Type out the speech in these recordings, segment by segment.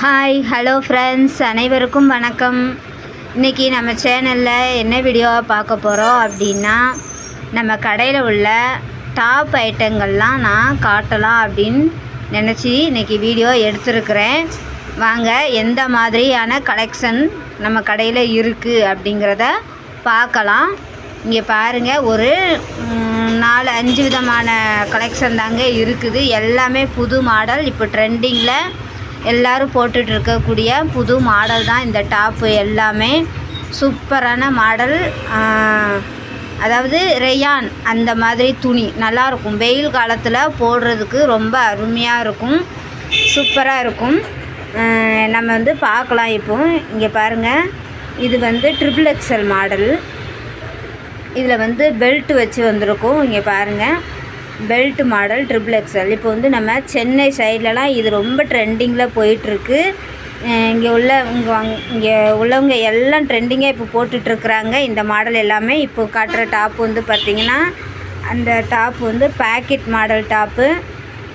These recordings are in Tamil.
ஹாய் ஹலோ ஃப்ரெண்ட்ஸ் அனைவருக்கும் வணக்கம். இன்றைக்கி நம்ம சேனலில் என்ன வீடியோவை பார்க்க போகிறோம் அப்படின்னா நம்ம கடையில் உள்ள டாப் ஐட்டங்கள்லாம் நான் காட்டலாம் அப்படின்னு நினச்சி இன்றைக்கி வீடியோ எடுத்துருக்கிறேன். வாங்க எந்த மாதிரியான கலெக்ஷன் நம்ம கடையில் இருக்குது அப்படிங்கிறத பார்க்கலாம். இங்கே பாருங்கள் ஒரு நாலு அஞ்சு விதமான கலெக்ஷன் தாங்க இருக்குது. எல்லாமே புது மாடல் இப்போ ட்ரெண்டிங்கில் எல்லாரும் போட்டுட்டு இருக்கக்கூடிய புது மாடல் தான் இந்த டாப்பு எல்லாமே. சூப்பரான மாடல். அதாவது ரெயான் அந்த மாதிரி துணி நல்லாயிருக்கும் வெயில் காலத்தில் போடுறதுக்கு ரொம்ப அருமையாக இருக்கும். சூப்பராக இருக்கும். நம்ம வந்து பார்க்கலாம் இப்போ. இங்கே பாருங்கள் இது வந்து ட்ரிபிள் எக்ஸல் மாடல். இதில் வந்து பெல்ட் வச்சு வந்திருக்கும். இங்கே பாருங்கள் பெல்ட் மாடல் ட்ரிபிள் எக்ஸல் இப்போ வந்து நம்ம சென்னை சைட்லலாம் இது ரொம்ப ட்ரெண்டிங்கில் போயிட்டுருக்கு இங்கே உள்ள இங்கே இங்கே உள்ளவங்க எல்லாம் ட்ரெண்டிங்காக இப்போ போட்டுட்ருக்குறாங்க. இந்த மாடல் எல்லாமே இப்போ காட்டுற டாப் வந்து பார்த்திங்கன்னா அந்த டாப் வந்து பேக்கெட் மாடல் டாப்பு.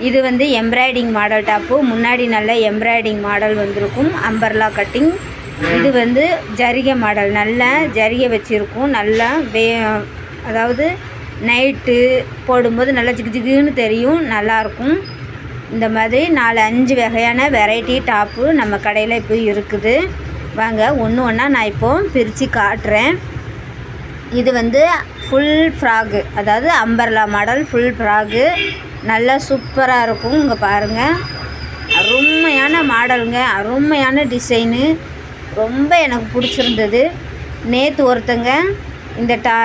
இது வந்து எம்ப்ராய்டிங் மாடல் டாப்பு. முன்னாடி நல்ல எம்ப்ராய்டிங் மாடல் வந்திருக்கும். Umbrella cutting. இது வந்து ஜரிகை மாடல். நல்ல ஜரிகை வச்சுருக்கும். நல்லா வே அதாவது நைட்டு போடும்போது நல்லா ஜிகு ஜிகுன்னு தெரியும் நல்லாயிருக்கும் இந்த மாதிரி நாலு அஞ்சு வகையான வெரைட்டி டாப்பு நம்ம கடையில் இப்போ இருக்குது. வாங்க ஒன்று ஒன்றா நான் இப்போது பிரித்து காட்டுறேன். இது வந்து ஃபுல் ஃப்ராகு அதாவது அம்பர்லா மாடல் ஃபுல் ஃப்ராகு நல்லா சூப்பராக இருக்கும் இங்கே பாருங்கள் அருமையான மாடலுங்க அருமையான டிசைனு ரொம்ப எனக்கு பிடிச்சிருந்தது. நேற்று ஒருத்தங்க இந்த டா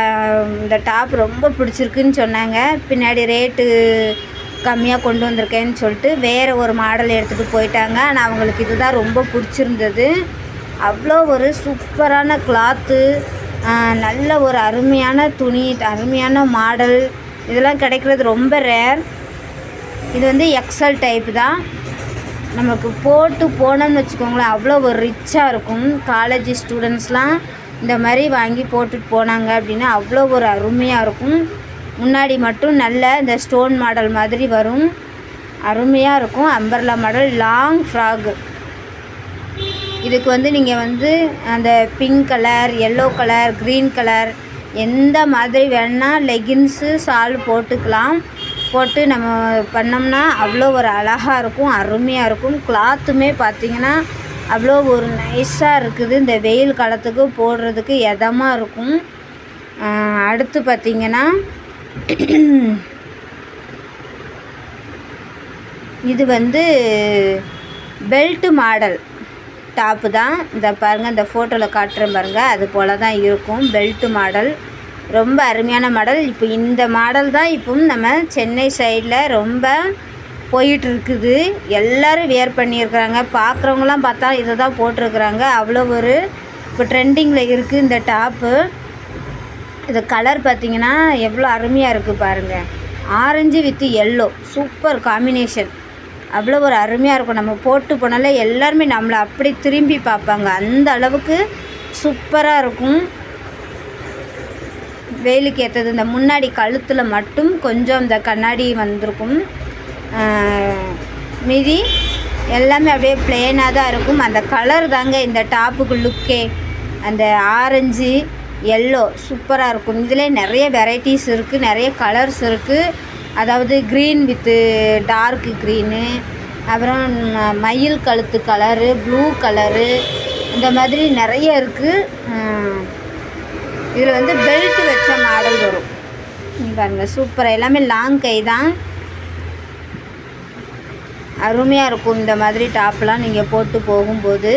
இந்த டாப் ரொம்ப பிடிச்சிருக்குன்னு சொன்னாங்க. பின்னாடி ரேட்டு கம்மியாக கொண்டு வந்திருக்கேன்னு சொல்லிட்டு வேறு ஒரு மாடல் எடுத்துகிட்டு போயிட்டாங்க. ஆனால் அவங்களுக்கு இதுதான் ரொம்ப பிடிச்சிருந்தது. அவ்வளோ ஒரு சூப்பரான கிளாத்து நல்ல ஒரு அருமையான துணி அருமையான மாடல் இதெல்லாம் கிடைக்கிறது ரொம்ப ரேர் இது வந்து எக்ஸல் டைப் தான். நமக்கு போட்டு போனோம்னு வச்சுக்கோங்களேன் அவ்வளோ ஒரு ரிச்சாக இருக்கும். காலேஜ் ஸ்டூடெண்ட்ஸ்லாம் இந்த மாதிரி வாங்கி போட்டுட்டு போனாங்க அப்படின்னா அவ்வளோ ஒரு அருமையாக இருக்கும். முன்னாடி மட்டும் நல்ல இந்த ஸ்டோன் மாடல் மாதிரி வரும். அருமையாக இருக்கும். அம்பர்லா மாடல் லாங் ஃப்ராக்கு இதுக்கு வந்து நீங்கள் வந்து அந்த pink colour yellow colour green colour எந்த மாதிரி வேணால் லெகின்ஸு சால் போட்டுக்கலாம். போட்டு நம்ம பண்ணோம்னா அவ்வளோ ஒரு அழகாக இருக்கும் அருமையாக இருக்கும். கிளாத்துமே பார்த்திங்கன்னா அவ்வளோ ஒரு நைஸாக இருக்குது. இந்த வெயில் காலத்துக்கு போடுறதுக்கு எதமாக இருக்கும்? அடுத்து பார்த்திங்கன்னா இது வந்து பெல்ட்டு மாடல் டாப்பு தான். இந்த பாருங்கள் இந்த ஃபோட்டோவில் காட்டுறேன் பாருங்கள் அது போல் தான் இருக்கும். பெல்ட் மாடல் ரொம்ப அருமையான மாடல் இப்போ இந்த மாடல் தான் இப்போ நம்ம சென்னை சைடில் ரொம்ப போயிட்டு இருக்குது எல்லோரும் வியர் பண்ணியிருக்கிறாங்க. பார்க்குறவங்களாம் பார்த்தா இதை தான் போட்டிருக்கிறாங்க. அவ்வளோ ஒரு இப்போ ட்ரெண்டிங்கில் இருக்குது இந்த டாப்பு இது கலர் பார்த்தீங்கன்னா எவ்வளோ அருமையாக இருக்குது பாருங்கள் orange with yellow super combination. அவ்வளோ ஒரு அருமையாக இருக்கும். நம்ம போட்டு போனாலே எல்லாருமே நம்மளை அப்படி திரும்பி பார்ப்பாங்க. அந்த அளவுக்கு சூப்பராக இருக்கும். வெயிலுக்கு ஏற்றது இந்த முன்னாடி கழுத்தில் மட்டும் கொஞ்சம் இந்த கண்ணாடி வந்திருக்கும். மீதி எல்லாமே அப்படியே பிளெயினாக தான் இருக்கும். அந்த கலர் தாங்க இந்த டாப்புக்கு லுக்கே அந்த ஆரஞ்சு எல்லோ சூப்பராக இருக்கும். இதில் நிறைய வெரைட்டிஸ் இருக்குது நிறைய கலர்ஸ் இருக்குது அதாவது க்ரீன் வித்து டார்க் க்ரீனு அப்புறம் மயில் கழுத்து கலரு ப்ளூ கலரு இந்த மாதிரி நிறைய இருக்குது இதில் வந்து பெல்ட் வச்ச மாடல் வரும். பாருங்கள் சூப்பராக எல்லாமே லாங் கை தான். அருமையாக இருக்கும் இந்த மாதிரி டாப்லாம் நீங்கள் போட்டு போகும்போது.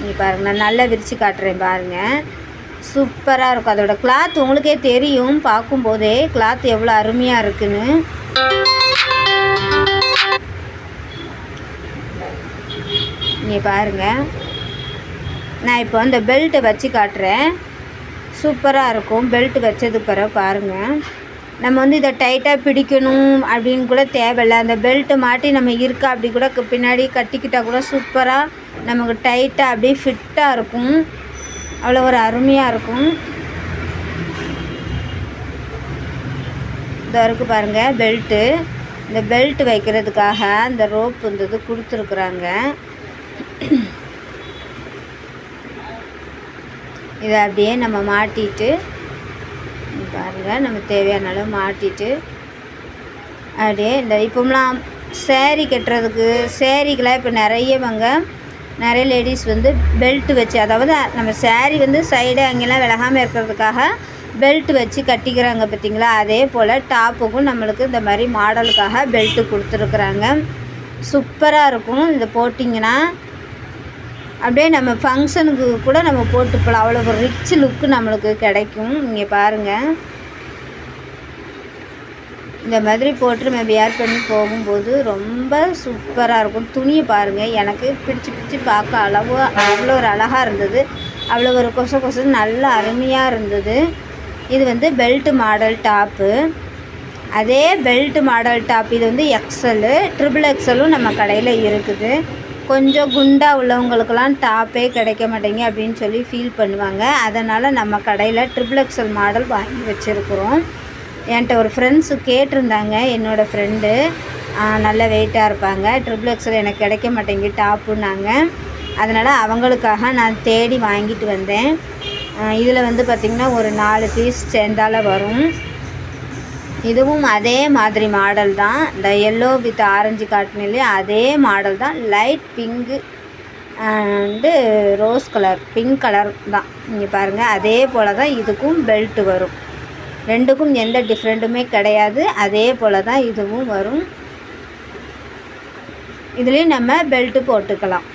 இங்கே பாருங்கள் நான் நல்லா விரித்து காட்டுறேன் பாருங்கள் சூப்பராக இருக்கும். அதோட கிளாத் உங்களுக்கே தெரியும். பார்க்கும்போதே கிளாத் எவ்வளோ அருமையாக இருக்குன்னு. இங்கே பாருங்கள் நான் இப்போ அந்த பெல்ட்டை வச்சு காட்டுறேன். சூப்பராக இருக்கும். பெல்ட் வச்சது பிறகு பாருங்கள் நம்ம வந்து இதை டைட்டாக பிடிக்கணும் அப்படின்னு கூட தேவையில்ல. அந்த பெல்ட்டு மாட்டி நம்ம இருக்கா அப்படி கூட பின்னாடி கட்டிக்கிட்டால் கூட சூப்பராக நமக்கு டைட்டாக அப்படியே ஃபிட்டாக இருக்கும். அவ்வளோ ஒரு அருமையாக இருக்கும். இதோ இருக்குது பாருங்கள் பெல்ட்டு இந்த பெல்ட் வைக்கிறதுக்காக இந்த ரோப் வந்து இது கொடுத்துருக்குறாங்க. இதை அப்படியே நம்ம மாட்டிட்டு இங்க நம்ம தேவையான அளவு மாட்டிட்டு அப்படியே இந்த இப்போம்லாம் சேரீ கட்டுறதுக்கு சேரீக்கெலாம் இப்போ நிறையவங்க நிறைய லேடிஸ் வந்து பெல்ட் வச்சு அதாவது நம்ம சேரீ வந்து சைடு அங்கெல்லாம் விலகாமல் இருக்கிறதுக்காக பெல்ட் வச்சு கட்டிக்கிறாங்க பார்த்தீங்களா? அதே போல் டாப்புக்கும் நம்மளுக்கு இந்த மாதிரி மாடலுக்காக பெல்ட்டு கொடுத்துருக்குறாங்க. சூப்பராக இருக்கும் இதை போட்டிங்கன்னா. அப்படியே நம்ம ஃபங்க்ஷனுக்கு கூட நம்ம போட்டு போகலாம் அவ்வளோ ஒரு ரிச் லுக்கு நம்மளுக்கு கிடைக்கும். இங்கே பாருங்கள் இந்த மாதிரி போட்டு நம்ம வியர் பண்ணி போகும்போது ரொம்ப சூப்பராக இருக்கும். துணியை பாருங்கள் எனக்கு பிடிச்சி பிடிச்சி பார்க்க அளவு அவ்வளோ ஒரு அழகாக இருந்தது. அவ்வளோ ஒரு கொச கொசு நல்ல அருமையாக இருந்தது. இது வந்து பெல்ட் மாடல் டாப்பு அதே பெல்ட் மாடல் டாப் இது வந்து எக்ஸலு ட்ரிபிள் எக்ஸலும் நம்ம கடையில் இருக்குது. கொஞ்சம் குண்டாக உள்ளவங்களுக்கெல்லாம் டாப்பே கிடைக்க மாட்டேங்க அப்படின்னு சொல்லி ஃபீல் பண்ணுவாங்க. அதனால் நம்ம கடையில் ட்ரிபிள் எக்ஸல் மாடல் வாங்கி வச்சுருக்குறோம். என்கிட்ட ஒரு ஃப்ரெண்ட்ஸு கேட்டிருந்தாங்க என்னோடய ஃப்ரெண்டு நல்ல வெயிட்டாக இருப்பாங்க. ட்ரிபிள் எக்ஸல் எனக்கு கிடைக்க மாட்டேங்குது டாப்புன்னாங்க. அதனால் அவங்களுக்காக நான் தேடி வாங்கிட்டு வந்தேன். இதில் வந்து பார்த்திங்கன்னா ஒரு நாலு பீஸ் சேர்ந்தால வரும். இதுவும் அதே மாதிரி மாடல் தான். இந்த எல்லோ வித் ஆரஞ்சு காட்டினிலே அதே மாடல் தான். லைட் பிங்கு வந்து ரோஸ் கலர் பிங்க் கலர் தான். நீங்கள் பாருங்கள் அதே போல் தான் இதுக்கும் பெல்ட்டு வரும். ரெண்டுக்கும் எந்த டிஃப்ரெண்ட்டுமே கிடையாது. அதே போல் தான் இதுவும் வரும். இதுலேயும் நம்ம பெல்ட்டு போட்டுக்கலாம்.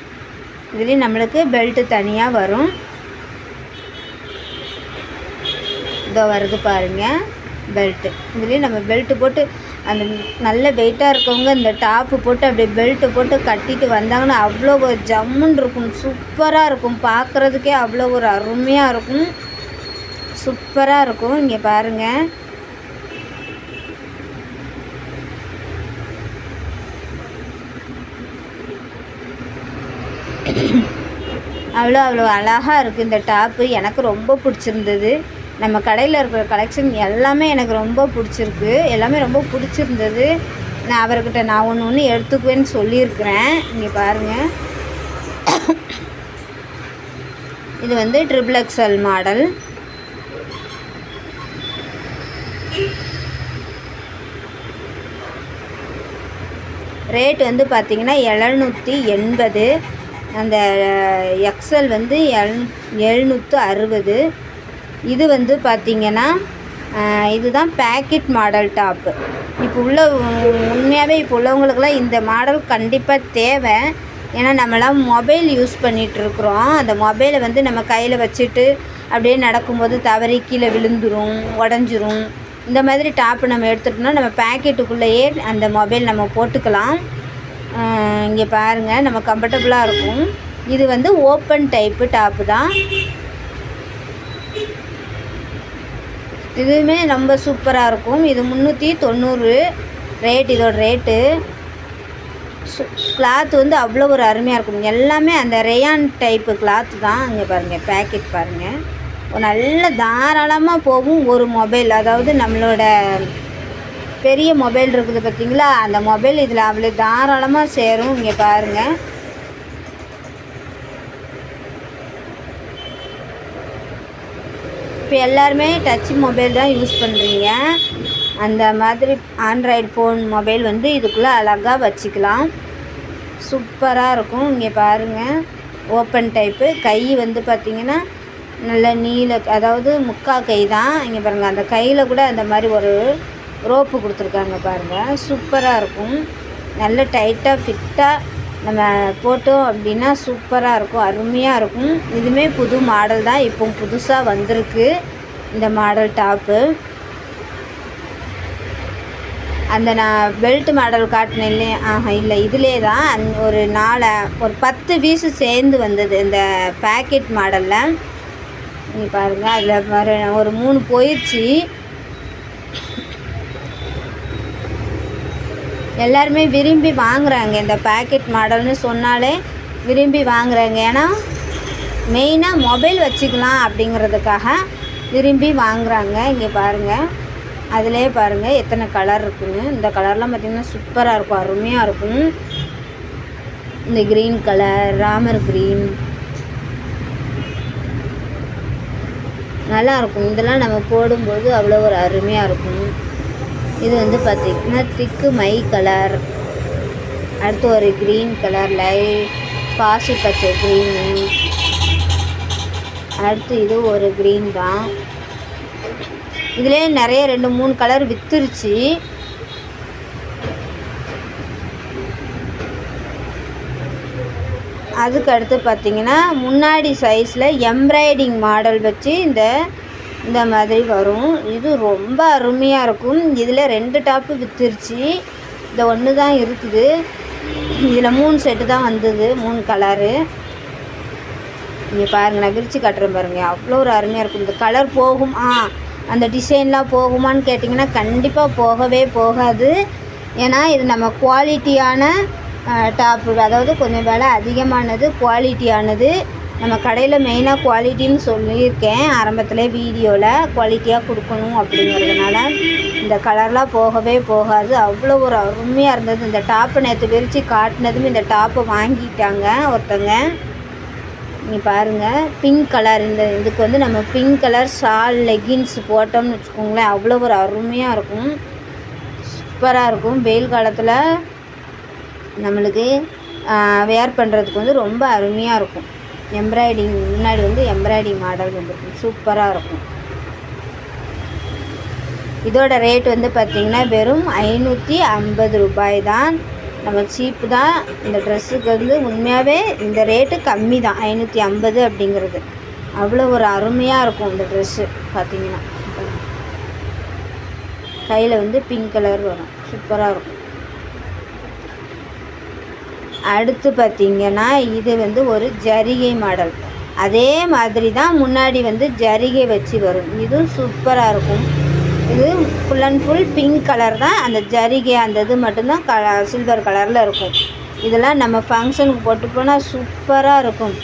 இதுலேயும் நம்மளுக்கு பெல்ட்டு தனியாக வரும். இதோ வருது பாருங்கள் பெல்ட்டு இதுலேயும் நம்ம பெல்ட்டு போட்டு அந்த நல்ல வெயிட்டாக இருக்கவங்க இந்த டாப்பு போட்டு அப்படியே பெல்ட்டு போட்டு கட்டிட்டு வந்தாங்கன்னா அவ்வளோ ஒரு ஜம்முன்னு இருக்கும். சூப்பராக இருக்கும். பார்க்குறதுக்கே அவ்வளோ ஒரு அருமையாக இருக்கும். சூப்பராக இருக்கும். இங்கே பாருங்கள் அவ்வளோ அவ்வளோ அழகாக இருக்குது இந்த டாப்பு எனக்கு ரொம்ப பிடிச்சிருந்தது. நம்ம கடையில் இருக்கிற கலெக்ஷன் எல்லாமே எனக்கு ரொம்ப பிடிச்சிருக்கு. எல்லாமே ரொம்ப பிடிச்சிருந்தது. நான் அவர்கிட்ட நான் ஒன்று ஒன்று எடுத்துக்குவேன்னு சொல்லியிருக்கிறேன். இங்கே பாருங்கள் இது வந்து ட்ரிபிள் எக்ஸல் மாடல் ரேட் வந்து பார்த்திங்கன்னா எழுநூற்றி எண்பது. அந்த எக்ஸல் வந்து எழு எழுநூற்று அறுபது. இது வந்து பார்த்திங்கன்னா இதுதான் பேக்கெட் மாடல் டாப்பு இப்போ உள்ள உண்மையாகவே இப்போ உள்ளவங்களுக்குலாம் இந்த மாடல் கண்டிப்பாக தேவை. ஏன்னா நம்மளாம் மொபைல் யூஸ் பண்ணிகிட்ருக்குறோம் அந்த மொபைலை வந்து நம்ம கையில் வச்சுட்டு அப்படியே நடக்கும்போது தவறி கீழே விழுந்துரும் உடஞ்சிரும். இந்த மாதிரி டாப்பு நம்ம எடுத்துட்டோம்னா நம்ம பேக்கெட்டுக்குள்ளேயே அந்த மொபைல் நம்ம போட்டுக்கலாம். இங்கே பாருங்கள் நம்ம கம்ஃபர்டபுளாக இருக்கும். இது வந்து ஓப்பன் டைப்பு டாப்பு தான். இதுவுமே ரொம்ப சூப்பராக இருக்கும். இது முந்நூற்றி தொண்ணூறு ரேட் இதோட ரேட்டு கிளாத் வந்து அவ்வளோ ஒரு அருமையாக இருக்கும். எல்லாமே அந்த ரேயான் டைப்பு கிளாத் தான். இங்கே பாருங்கள் பேக்கெட் பாருங்கள் நல்ல தாராளமாக போகும் ஒரு மொபைல் அதாவது நம்மளோட பெரிய மொபைல் இருக்குது பார்த்திங்களா அந்த மொபைல் இதில் அவ்வளோ தாராளமாக சேரும். இங்கே பாருங்கள் இப்போ எல்லாருமே டச் மொபைல் தான் யூஸ் பண்ணுறீங்க அந்த மாதிரி ஆண்ட்ராய்டு ஃபோன் மொபைல் வந்து இதுக்குள்ளே அழகாக வச்சுக்கலாம். சூப்பராக இருக்கும். இங்கே பாருங்கள் ஓப்பன் டைப்பு கை வந்து பார்த்திங்கன்னா நல்ல நீல அதாவது முக்கா கை தான். இங்கே பாருங்கள் அந்த கையில் கூட அந்த மாதிரி ஒரு ரோப்பு கொடுத்துருக்காங்க பாருங்கள் சூப்பராக இருக்கும். நல்ல டைட்டாக ஃபிட்டாக நம்ம போட்டோம் அப்படின்னா சூப்பராக இருக்கும் அருமையாக இருக்கும். இதுவுமே புது மாடல் தான். இப்போ புதுசாக வந்திருக்கு இந்த மாடல் டாப்பு அந்த நான் பெல்ட் மாடல் காட்டினேன் இல்லையா? ஆஹா இல்லை. இதிலே தான் அந் ஒரு நாலு ஒரு பத்து பீஸு சேர்ந்து வந்தது இந்த பேக்கெட் மாடலில் நீங்கள் பாருங்கள் அதில் ஒரு மூணு போயிடுச்சு எல்லாருமே விரும்பி வாங்குறாங்க. இந்த பேக்கெட் மாடல்னு சொன்னாலே விரும்பி வாங்குறாங்க. ஏன்னா மெயினாக மொபைல் வச்சுக்கலாம் அப்படிங்கிறதுக்காக விரும்பி வாங்குறாங்க. இங்கே பாருங்கள் அதிலே பாருங்கள் எத்தனை கலர் இருக்குன்னு. இந்த கலர்லாம் பார்த்திங்கன்னா சூப்பராக இருக்கும். அருமையாக இருக்கும். இந்த க்ரீன் கலர் ராமர் க்ரீன் நல்லா இருக்கும். இதெல்லாம் நம்ம போடும்போது அவ்வளோ ஒரு அருமையாக இருக்கும். இது வந்து பார்த்திங்கன்னா திக்கு மை கலர். அடுத்து ஒரு க்ரீன் கலர் லை பாசி பச்சை க்ரீனு அடுத்து இது ஒரு க்ரீன் தான். இதுலேயே நிறைய ரெண்டு மூணு கலர் வித்துருச்சு. அதுக்கு அடுத்து பார்த்திங்கன்னா முன்னாடி சைஸில் எம்ப்ராய்டிங் மாடல் வச்சு இந்த இந்த மாதிரி வரும். இது ரொம்ப அருமையாக இருக்கும். இதில் ரெண்டு டாப்பு விற்றுருச்சு இந்த ஒன்று தான் இருக்குது. இதில் மூணு செட்டு தான் வந்தது. மூணு கலரு இங்கே பாருங்கள் நான் விரித்து காட்டுறேன் பாருங்கள் அவ்வளோ ஒரு அருமையாக இருக்கும். இந்த கலர் போகும். ஆ அந்த டிசைன்லாம் போகுமான்னு கேட்டிங்கன்னா கண்டிப்பாக போகவே போகாது. ஏன்னா இது நம்ம குவாலிட்டியான டாப்பு அதாவது கொஞ்சம் விலை அதிகமானது குவாலிட்டியானது நம்ம கடையில் மெயினாக குவாலிட்டின்னு சொல்லியிருக்கேன். ஆரம்பத்தில் வீடியோவில் குவாலிட்டியாக கொடுக்கணும் அப்படிங்கிறதுனால இந்த கலர்லாம் போகவே போகாது. அவ்வளோ ஒரு அருமையாக இருந்தது. இந்த டாப்பை நேற்று விரித்து காட்டினதும் இந்த டாப்பை வாங்கிட்டாங்க ஒருத்தங்க. நீ பாருங்கள் பிங்க் கலர் இந்த இதுக்கு வந்து நம்ம பிங்க் கலர் ஷால் லெகின்ஸ் போட்டோம்னு வச்சுக்கோங்களேன். அவ்வளோ ஒரு அருமையாக இருக்கும். சூப்பராக இருக்கும். வெயில் காலத்தில் நம்மளுக்கு வேர் பண்ணுறதுக்கு வந்து ரொம்ப அருமையாக இருக்கும். எம்ப்ராய்டிங் முன்னாடி வந்து எம்ப்ராய்டிங் மாடல் வந்துருக்கும் சூப்பராக இருக்கும். இதோட ரேட் வந்து பார்த்திங்கன்னா வெறும் ஐநூற்றி ஐம்பது ரூபாய் தான். நம்ம சீப்பு தான். இந்த ட்ரெஸ்ஸுக்கு வந்து உண்மையாகவே இந்த ரேட்டு கம்மி தான். ஐநூற்றி ஐம்பது அப்படிங்கிறது. அவ்வளோ ஒரு அருமையாக இருக்கும் இந்த ட்ரெஸ்ஸு பார்த்திங்கன்னா கையில் வந்து பிங்க் கலர் வரும். சூப்பராக இருக்கும். அடுத்து பார்த்திங்கன்னா இது வந்து ஒரு ஜரிகை மாடல். அதே மாதிரி தான் முன்னாடி வந்து ஜரிகை வச்சு வரும். இதுவும் சூப்பராக இருக்கும். இது full and full pink colour தான். அந்த ஜரிகை அந்த இது மட்டும்தான் க சில்வர் கலரில் இருக்கும். இதெல்லாம் நம்ம ஃபங்க்ஷனுக்கு போட்டு போனால் சூப்பராக இருக்கும்.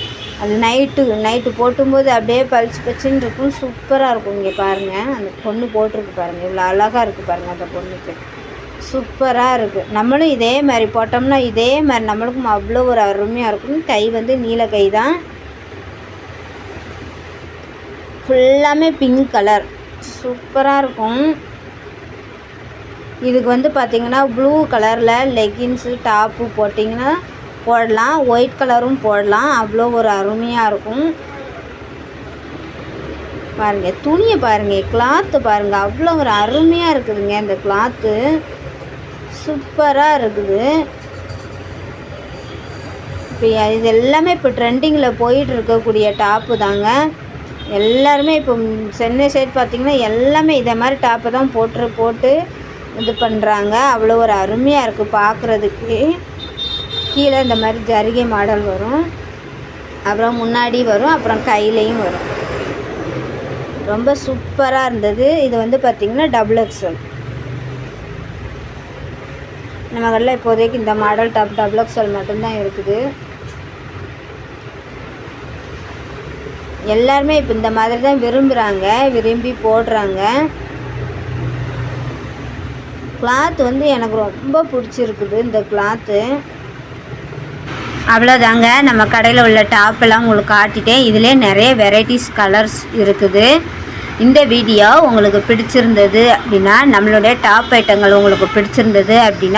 அது நைட்டு நைட்டு போட்டும்போது அப்படியே பளிச்சு பச்சுன்னு இருக்கும். சூப்பராக இருக்கும். இங்கே பாருங்கள் அந்த பொண்ணு போட்டிருக்கு பாருங்கள் இவ்வளோ அழகாக இருக்குது பாருங்கள் அந்த பொண்ணுக்கு. சூப்பராக இருக்குது நம்மளும் இதே மாதிரி போட்டோம்னா இதே மாதிரி நம்மளுக்கும் அவ்வளோ ஒரு அருமையாக இருக்கும். கை வந்து நீல கை தான். ஃபுல்லாமே பிங்க் கலர் சூப்பராக இருக்கும். இதுக்கு வந்து பார்த்திங்கன்னா ப்ளூ கலரில் லெகின்ஸு டாப்பு போட்டிங்கன்னா போடலாம். ஒயிட் கலரும் போடலாம். அவ்வளோ ஒரு அருமையாக இருக்கும். பாருங்கள் துணியை பாருங்கள் கிளாத்து பாருங்கள் அவ்வளோ ஒரு அருமையாக இருக்குதுங்க இந்த கிளாத்து சூப்பராக இருக்குது. இப்போ இது எல்லாமே இப்போ ட்ரெண்டிங்கில் போயிட்டு இருக்கக்கூடிய டாப்பு தாங்க. எல்லாருமே இப்போ சென்னை சைடு பார்த்திங்கன்னா எல்லாமே இதை மாதிரி டாப்பை தான் போட்டு போட்டு இது பண்ணுறாங்க அவ்வளோ ஒரு அருமையாக இருக்குது பார்க்குறதுக்கு கீழே இந்த மாதிரி ஜரிகை மாடல் வரும். அப்புறம் முன்னாடி வரும் அப்புறம் கையிலையும் வரும். ரொம்ப சூப்பராக இருந்தது. இது வந்து பார்த்திங்கன்னா டபுள் எக்ஸல் நம்ம கடையில் இப்போதைக்கு இந்த மாடல் டாப் டபுள் எக்ஸல் மட்டும்தான் இருக்குது. எல்லாருமே இப்போ இந்த மாதிரி தான் விரும்புகிறாங்க விரும்பி போடுறாங்க. கிளாத் வந்து எனக்கு ரொம்ப பிடிச்சிருக்குது இந்த கிளாத்து அவ்வளோதாங்க நம்ம கடையில் உள்ள டாப்பெல்லாம் உங்களுக்கு காட்டிட்டேன். இதிலே நிறைய வெரைட்டிஸ் கலர்ஸ் இருக்குது. இந்த வீடியோ உங்களுக்கு பிடிச்சிருந்தது அப்படின்னா நம்மளுடைய டாப் ஐட்டங்கள் உங்களுக்கு பிடிச்சிருந்தது அப்படின்னா